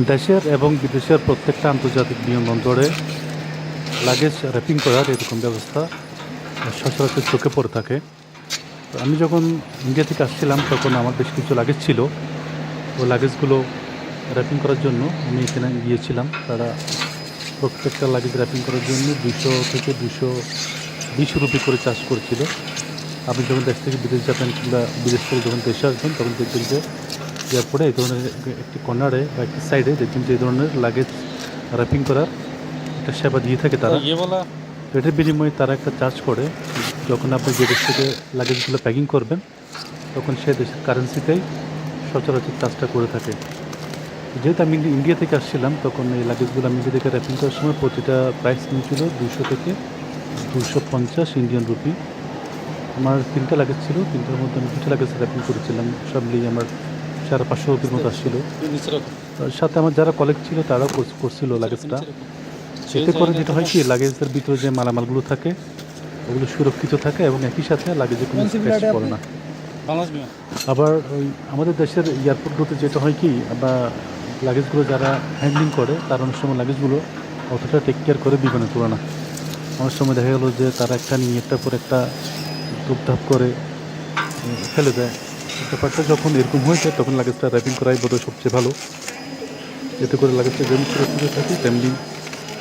দেশের এবং বিদেশের প্রত্যেকটা আন্তর্জাতিক বিমানবন্দরে লাগেজ র্যাপিং করার এরকম ব্যবস্থা সচরাচর চোখে পড়ে থাকে। আমি যখন ইন্ডিয়া থেকে আসছিলাম, তখন আমার বেশ কিছু লাগেজ ছিল। ওই লাগেজগুলো র্যাপিং করার জন্য আমি এখানে গিয়েছিলাম। তারা প্রত্যেকটা লাগেজ র্যাপিং করার জন্য দুশো থেকে দুশো বিশ রুপি করে চার্জ করেছিল। আপনি যখন দেশ থেকে বিদেশ যাবেন কিংবা বিদেশ থেকে যখন দেশে আসবেন, তখন দেখবেন যে যার পরে এই ধরনের একটি কর্নারে বা একটি সাইডে যে তিনটি এই ধরনের লাগেজ র্যাপিং করার একটা সেবা দিয়ে থাকে তারা। ইয়ে এটার বিনিময়ে তারা একটা চার্জ করে। যখন আপনি যে দেশ থেকে লাগেজগুলো প্যাকিং করবেন তখন সে দেশের কারেন্সিতেই সচরাচর চার্জটা করে থাকে। যেহেতু আমি ইন্ডিয়া থেকে আসছিলাম তখন এই লাগেজগুলো আমি যেদিকে র্যাপিং করার সময় প্রতিটা প্রাইস নিয়েছিল দুশো থেকে দুশো পঞ্চাশ ইন্ডিয়ান রুপি আমার তিনটা লাগেজ ছিল তিনটার মধ্যে আমি দুটো লাগেজ র্যাপিং করেছিলাম। সব নিয়ে আমার চার পাঁচশো রুপির মতো আসছিল সাথে আমার যারা কলেজ ছিল তারাও করছিল লাগেজটা এতে করে যেটা হয় কি লাগেজের ভিতরে যে মালামালগুলো থাকে ওগুলো সুরক্ষিত থাকে এবং একই সাথে লাগেজে কোনো স্ক্র্যাচ পড়ে না। আবার ওই আমাদের দেশের এয়ারপোর্টগুলোতে যেটা হয় কি আমরা লাগেজগুলো যারা হ্যান্ডলিং করে তার অনেক সময় লাগেজগুলো অতটা টেক কেয়ার করে বিমানে তোলে না অনেক সময় দেখা গেলো যে তারা একটা নিয়ে একটা পর একটা ধূপধাপ করে ফেলে দেয়। ব্যাপারটা যখন এরকম হয়ে যায় তখন লাগেজটা র্যাপিং করাই বোধহয় সবচেয়ে ভালো। এতে করে লাগেজটা যেমন সুরক্ষিত থাকে, তেমনি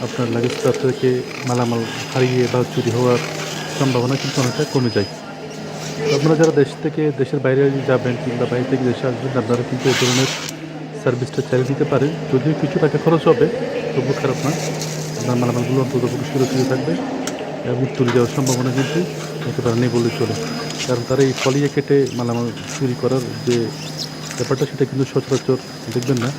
আপনার লাগেজটা থেকে মালামাল হারিয়ে বা চুরি হওয়ার সম্ভাবনা কিন্তু অনেকটা কমে যায়। আপনারা যারা দেশ থেকে, দেশের বাইরে যাবেন কিংবা বাইরে থেকে দেশে আসবেন, আপনারা কিন্তু এই ধরনের সার্ভিসটা চালিয়ে দিতে পারেন। যদিও কিছু টাকা খরচ হবে তবু খারাপ না। আপনার মালামালগুলো অন্তত সুরক্ষিত থাকবে। এবং চুরি যাওয়ার সম্ভাবনা কিন্তু একেবারে নেই বলে চলে। কারণ তারা এই ফলিয়ে কেটে মালামাল চুরি করার যে ব্যাপারটা, সেটা কিন্তু সচরাচর দেখবেন না।